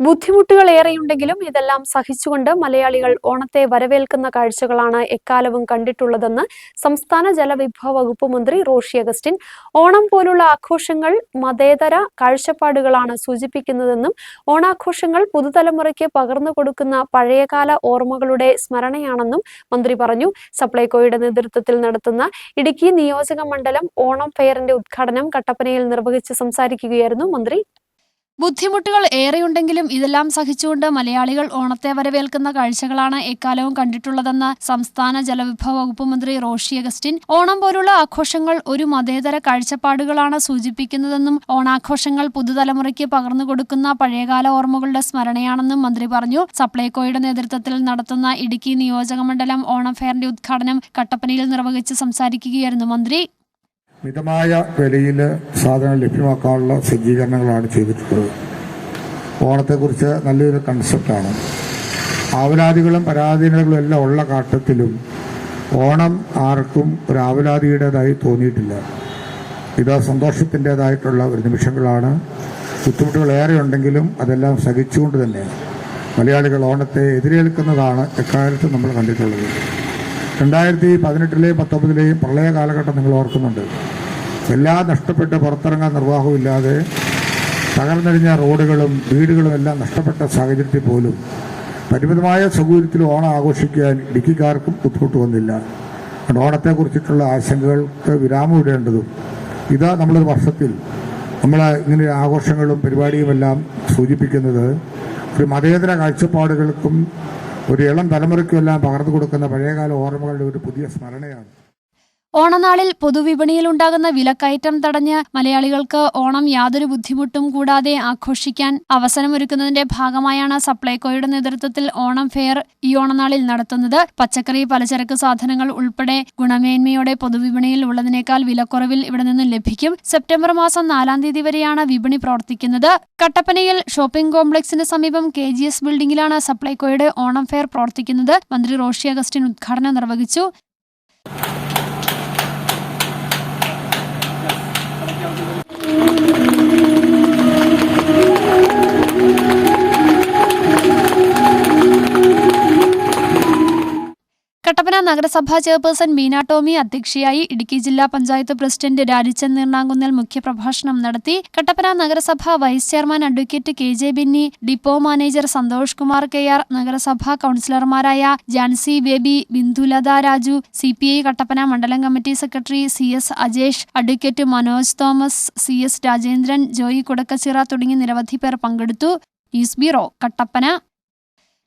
ബുദ്ധിമുട്ടുകൾ ഏറെയുണ്ടെങ്കിലും ഇതെല്ലാം സഹിച്ചുകൊണ്ട് മലയാളികൾ ഓണത്തെ വരവേൽക്കുന്ന കാഴ്ചകളാണ് എക്കാലവും കണ്ടിട്ടുള്ളതെന്ന് സംസ്ഥാന ജലവിഭവ വകുപ്പ് മന്ത്രി റോഷി അഗസ്റ്റിൻ. ഓണം പോലുള്ള ആഘോഷങ്ങൾ മതേതര കാഴ്ചപ്പാടുകളാണ് സൂചിപ്പിക്കുന്നതെന്നും ഓണാഘോഷങ്ങൾ പുതുതലമുറയ്ക്ക് പകർന്നു കൊടുക്കുന്ന പഴയകാല ഓർമ്മകളുടെ സ്മരണയാണെന്നും മന്ത്രി പറഞ്ഞു. സപ്ലൈകോയുടെ നേതൃത്വത്തിൽ നടത്തുന്ന ഇടുക്കി നിയോജക മണ്ഡലം ഓണം ഫെയറിന്റെ ഉദ്ഘാടനം കട്ടപ്പനയിൽ നിർവഹിച്ച് സംസാരിക്കുകയായിരുന്നു മന്ത്രി. ബുദ്ധിമുട്ടുകൾ ഏറെയുണ്ടെങ്കിലും ഇതെല്ലാം സഹിച്ചുകൊണ്ട് മലയാളികൾ ഓണത്തെ വരവേൽക്കുന്ന കാഴ്ചകളാണ് എക്കാലവും കണ്ടിട്ടുള്ളതെന്ന് സംസ്ഥാന ജലവിഭവ വകുപ്പ് മന്ത്രി റോഷി അഗസ്റ്റിൻ. ഓണം പോലുള്ള ആഘോഷങ്ങൾ ഒരു മതേതര കാഴ്ചപ്പാടുകളാണ് സൂചിപ്പിക്കുന്നതെന്നും ഓണാഘോഷങ്ങൾ പുതുതലമുറയ്ക്ക് പകർന്നു കൊടുക്കുന്ന പഴയകാല ഓർമ്മകളുടെ സ്മരണയാണെന്നും മന്ത്രി പറഞ്ഞു. സപ്ലൈകോയുടെ നേതൃത്വത്തിൽ നടത്തുന്ന ഇടുക്കി നിയോജകമണ്ഡലം ഓണം ഫെയറിന്റെ ഉദ്ഘാടനം കട്ടപ്പനയിൽ നിർവഹിച്ച് സംസാരിക്കുകയായിരുന്നു മന്ത്രി. മിതമായ വിലയിൽ സാധനങ്ങൾ ലഭ്യമാക്കാനുള്ള സജ്ജീകരണങ്ങളാണ് ചെയ്തിട്ടുള്ളത്. ഓണത്തെക്കുറിച്ച് നല്ലൊരു കൺസെപ്റ്റാണ് ആവലാദികളും പരാധീനതകളും എല്ലാം ഉള്ള കാട്ടത്തിലും ഓണം ആർക്കും ഒരു ആവലാതിയുടേതായി തോന്നിയിട്ടില്ല. ഇത് സന്തോഷത്തിന്റെതായിട്ടുള്ള ഒരു നിമിഷങ്ങളാണ്. ബുദ്ധിമുട്ടുകൾ ഏറെ ഉണ്ടെങ്കിലും അതെല്ലാം സഹിച്ചുകൊണ്ട് തന്നെ മലയാളികൾ ഓണത്തെ എതിരേൽക്കുന്നതാണ് എക്കാലത്ത് നമ്മൾ കണ്ടിട്ടുള്ളത്. രണ്ടായിരത്തി പതിനെട്ടിലെയും പത്തൊമ്പതിലെയും പ്രളയ കാലഘട്ടം നിങ്ങൾ ഓർക്കുന്നുണ്ട്. എല്ലാം നഷ്ടപ്പെട്ട് പുറത്തിറങ്ങാൻ നിർവാഹമില്ലാതെ തകർന്നടിഞ്ഞ റോഡുകളും വീടുകളും എല്ലാം നഷ്ടപ്പെട്ട സാഹചര്യത്തിൽ പോലും പരിമിതമായ സൗകര്യത്തിൽ ഓണം ആഘോഷിക്കാൻ ഇടുക്കിക്കാർക്കും ബുദ്ധിമുട്ട് വന്നില്ല. ഓണത്തെ ഓണത്തെക്കുറിച്ചിട്ടുള്ള ആശങ്കകൾക്ക് വിരാമം ഇടേണ്ടതും ഇതാ നമ്മളൊരു വർഷത്തിൽ നമ്മൾ ഇങ്ങനെ ആഘോഷങ്ങളും പരിപാടിയുമെല്ലാം സൂചിപ്പിക്കുന്നത് ഒരു മതേതര കാഴ്ചപ്പാടുകൾക്കും ഒരു ഇളം തലമുറയ്ക്കുമെല്ലാം പകർന്നു കൊടുക്കുന്ന പഴയകാല ഓർമ്മകളുടെ ഒരു പുതിയ സ്മരണയാണ്. ഓണനാളിൽ പൊതുവിപണിയിലുണ്ടാകുന്ന വിലക്കയറ്റം തടഞ്ഞ് മലയാളികൾക്ക് ഓണം യാതൊരു ബുദ്ധിമുട്ടും കൂടാതെ ആഘോഷിക്കാൻ അവസരമൊരുക്കുന്നതിന്റെ ഭാഗമായാണ് സപ്ലൈകോയുടെ നേതൃത്വത്തിൽ ഓണം ഫെയർ ഈ ഓണനാളിൽ നടത്തുന്നത്. പച്ചക്കറി പലചരക്ക് സാധനങ്ങൾ ഉൾപ്പെടെ ഗുണമേന്മയോടെ പൊതുവിപണിയിൽ ഉള്ളതിനേക്കാൾ വിലക്കുറവിൽ ഇവിടെ നിന്ന് ലഭിക്കും. സെപ്റ്റംബർ മാസം നാലാം തീയതി വരെയാണ് വിപണി പ്രവർത്തിക്കുന്നത്. കട്ടപ്പനയിൽ ഷോപ്പിംഗ് കോംപ്ലക്സിന് സമീപം കെ ജി എസ് ബിൽഡിംഗിലാണ് സപ്ലൈകോയുടെ ഓണം ഫെയർ പ്രവർത്തിക്കുന്നത്. മന്ത്രി റോഷി അഗസ്റ്റിൻ ഉദ്ഘാടനം നിർവഹിച്ചു. കട്ടപ്പന നഗരസഭാ ചെയർപേഴ്സൺ മീന ടോമി അധ്യക്ഷയായി ഇടുക്കി ജില്ലാ പഞ്ചായത്ത് പ്രസിഡന്റ് രാജിച്ചൻ നീർണാങ്കുന്നൽ മുഖ്യപ്രഭാഷണം നടത്തി. കട്ടപ്പന നഗരസഭ vice chairman advocate K J Binny depot manager Santhosh Kumar K R നഗരസഭാ കൌൺസിലർമാരായ Jancy Baby Bindulatha Raju C P I Kattappana മണ്ഡലം committee secretary C S Ajesh advocate Manoj Thomas C S Rajendran Joy Kudakkachira തുടങ്ങി നിരവധി പേർ പങ്കെടുത്തു. News bureau Kattappana.